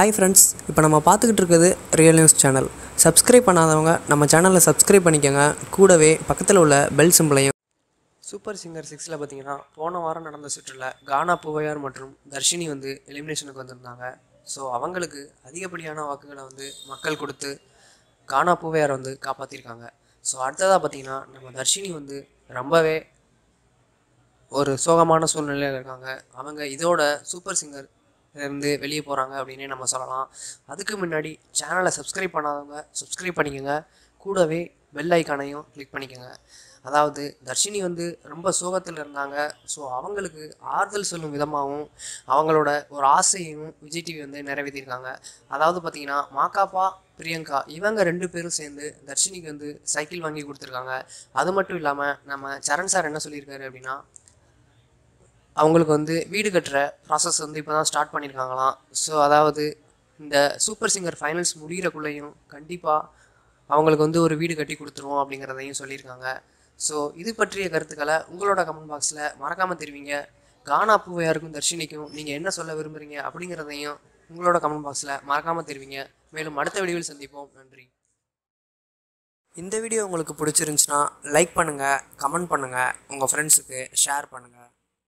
Hi friends இப்போ நம்ம பார்த்துக்கிட்டு இருக்கிறது ரியல் நியூஸ் சேனல் சப்ஸ்கிரைப் பண்ணாதவங்க நம்ம சேனலை சப்ஸ்கிரைப் பண்ணிக்கோங்க. கூடவே பக்கத்தில் உள்ள பெல் சிம்பிளையும் சூப்பர் சிங்கர் சிக்ஸில் பார்த்தீங்கன்னா போன வாரம் நடந்த சுற்றில் கானா பூவையார் மற்றும் தர்ஷினி வந்து எலிமினேஷனுக்கு வந்திருந்தாங்க. ஸோ அவங்களுக்கு அதிகப்படியான வாக்குகளை வந்து மக்கள் கொடுத்து கானா பூவையார் வந்து காப்பாற்றிருக்காங்க ஸோ அடுத்ததாக பார்த்தீங்கன்னா நம்ம தர்ஷினி வந்து ரொம்பவே ஒரு சோகமான சூழ்நிலையில் இருக்காங்க. அவங்க இதோட சூப்பர் சிங்கர் இருந்து வெளியே போகிறாங்க அப்படின்னே நம்ம சொல்லலாம். அதுக்கு முன்னாடி சேனலை சப்ஸ்கிரைப் பண்ணாதவங்க சப்ஸ்கிரைப் பண்ணிக்கோங்க. கூடவே பெல் ஐக்கானையும் கிளிக் பண்ணிக்கோங்க. அதாவது தர்ஷினி வந்து ரொம்ப சோகத்தில் இருந்தாங்க. ஸோ அவங்களுக்கு ஆறுதல் சொல்லும் விதமாகவும் அவங்களோட ஒரு ஆசையும் விஜய் டிவி வந்து நிறைவேற்றியிருக்காங்க. அதாவது பார்த்தீங்கன்னா மாக்காப்பா பிரியங்கா இவங்க ரெண்டு பேரும் சேர்ந்து தர்ஷினிக்கு வந்து சைக்கிள் வாங்கி கொடுத்துருக்காங்க. அது மட்டும் இல்லாமல் நம்ம சரண் சார் என்ன சொல்லியிருக்காரு அப்படின்னா அவங்களுக்கு வந்து வீடு கட்டுற ப்ராசஸ் வந்து இப்போ தான் ஸ்டார்ட் பண்ணியிருக்காங்களாம் ஸோ அதாவது இந்த சூப்பர் சிங்கர் ஃபைனல்ஸ் முடிகிறக்குள்ளேயும் கண்டிப்பாக அவங்களுக்கு வந்து ஒரு வீடு கட்டி கொடுத்துருவோம் அப்படிங்கிறதையும் சொல்லியிருக்காங்க. ஸோ இது பற்றிய கருத்துக்களை உங்களோட கமெண்ட் பாக்ஸில் மறக்காமல் தெரிவிங்க. கானா பூவையாருக்கும் தர்ஷினிக்கும் நீங்கள் என்ன சொல்ல விரும்புகிறீங்க அப்படிங்கிறதையும் உங்களோட கமெண்ட் பாக்ஸில் மறக்காமல் தெரிவிங்க. மேலும் அடுத்த வீடியோவில் சந்திப்போம். நன்றி. இந்த வீடியோ உங்களுக்கு பிடிச்சிருந்துச்சுன்னா லைக் பண்ணுங்கள் கமெண்ட் பண்ணுங்கள் உங்கள் ஃப்ரெண்ட்ஸுக்கு ஷேர் பண்ணுங்கள்